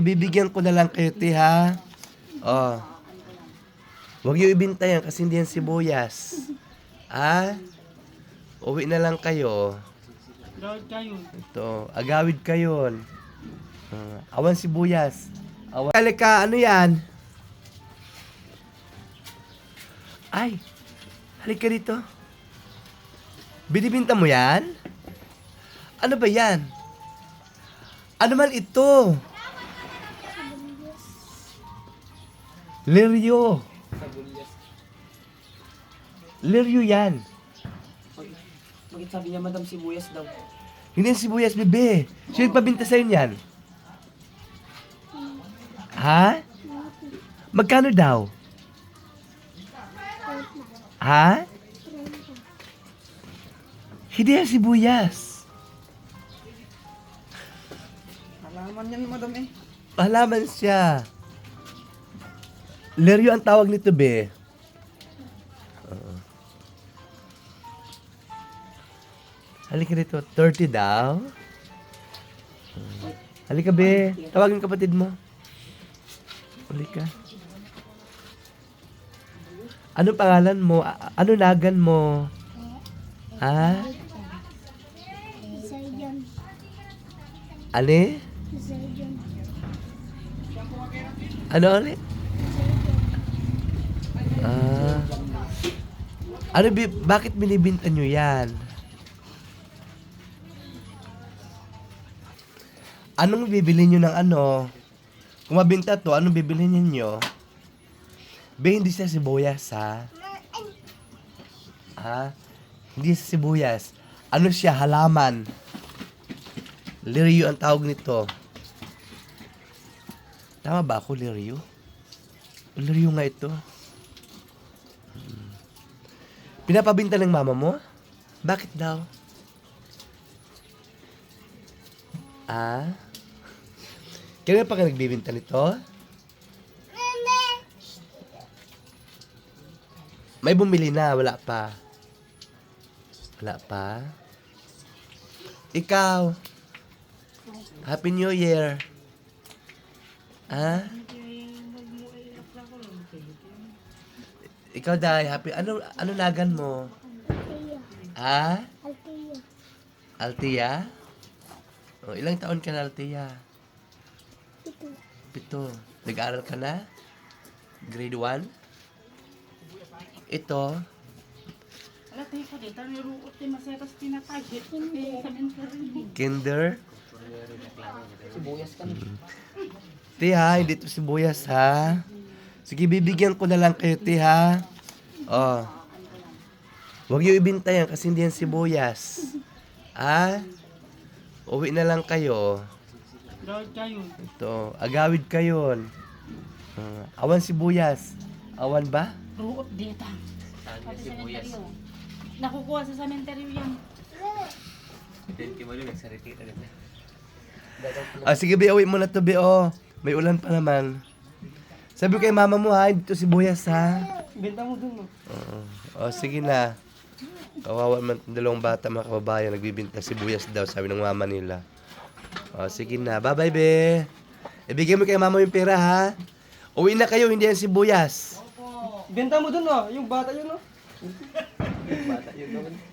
Ibibigyan ko na lang kayo, te, ha? Oh. Huwag niyo ibinta yan kasi hindi yan sibuyas. Ha? Uwi na lang kayo. Dahil kayo. Ito, agawid kayo. Uh, awan sibuyas. Awan. Halika, ano yan? Ay, halika dito. Binibinta mo yan? Ano ba yan? Ano man ito? Lirio. Lirio yan. Bakit sabi niya Madam Sibuyas daw? Hindi yan sibuyas, bebe. Sino nagpabinta sa'yo niyan? Ha? Magkano daw? Ha? Hindi yan sibuyas. Alaman yan Madam eh. Halaman siya. Leryo ang tawag nito, be. Oo. Halika dito. 30 daw. Hmm. Halika, be. Tawagin kapatid mo. Halika. Ano pangalan mo? Ano nagan mo? Ha? Ano? Zaydan. Ano ulit? Ah. Ano, bi- bakit binibinta nyo yan? Anong bibili nyo ng ano? Kung mabinta to, anong bibili ninyo? Be, hindi siya sibuyas, ha? Ha? Hindi siya sibuyas. Ano siya? Halaman. Lirio ang tawag nito. Tama ba ako, Lirio? Lirio nga ito. Pinapabinta ng mama mo? Bakit daw? Ah? Kailan pa ka nagbibinta nito? May bumili na, wala pa. Wala pa? Ikaw, Happy New Year. Ah? Ikaw dai, happy ano ano nagan mo? Altia. Ha? Altia. Altia? Oh, ilang taon ka na Altia? Ito. Pito. Nag-aaral ka na? Grade 1? Ito, kinder. Sibuyas ka Ti ha, hindi to sibuyas ha. Sige, bibigyan ko na lang kayo, ti ha. Oh. Huwag niyo ibinta yan kasi hindi yan sibuyas. Ha? Uwi na lang kayo. Dahil kayo. Ito, agawid kayo. Uh, awan sibuyas. Awan ba? Ruot dita. Pati sibuyas. Nakukuha sa sementeryo yan. Ah, sige, be, uwi mo na to, be, oh. May ulan pa naman. Sabi ko kay mama mo ha, dito si Boyas ha. Benta mo dun. Oo. O sige na. Kawawa man dalawang bata mga kababayan. Nagbibinta si Boyas daw, sabi ng mama nila. O sige na. Bye-bye, be. Ibigay mo kay mama yung pera ha. Uwi na kayo, hindi yan si Boyas. Benta mo dun oh, yung bata yun oh. yung bata yun. Oh.